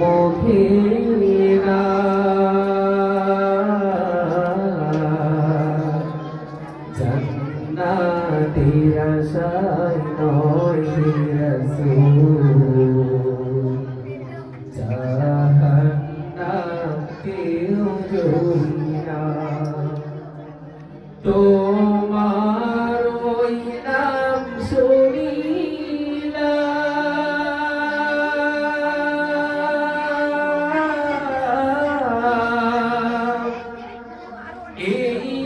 মুখেরা জান্নাতের আশায় নয় হে রাসূল এই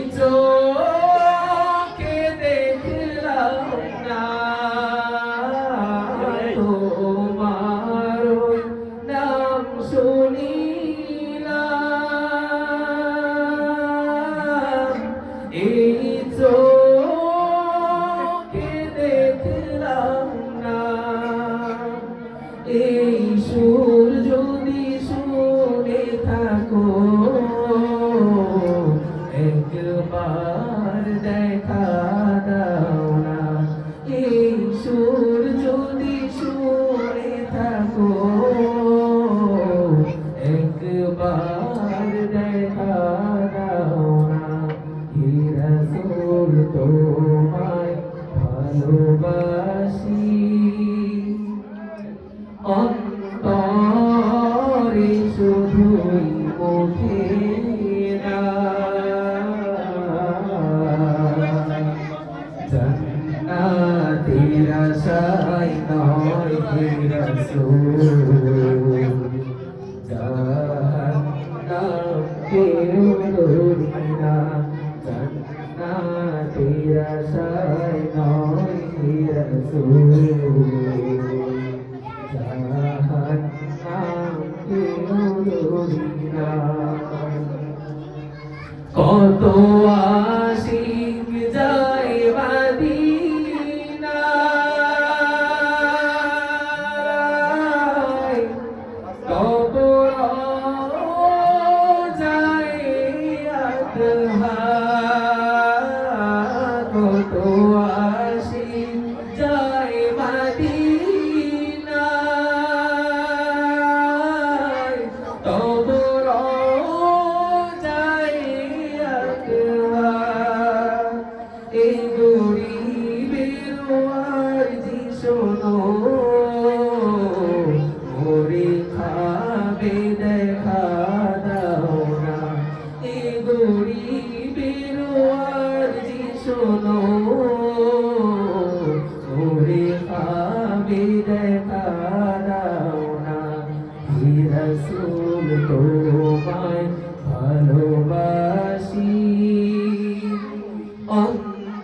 আশায় নয় হে রাসূল জাহান্নাম কেউ দৌড়ি না জান্নাতের আশায় নয় হে কত আশিক যায় মদিনায়? কত যায় গরিবের আরজি শোনো ওরে খাবে দেখা দাও না এই গরিবের আরজি শোনো ওরে খাবে দেখা দাও না। হে রাসূল তোমায় ভালোবাসি। অন্তরে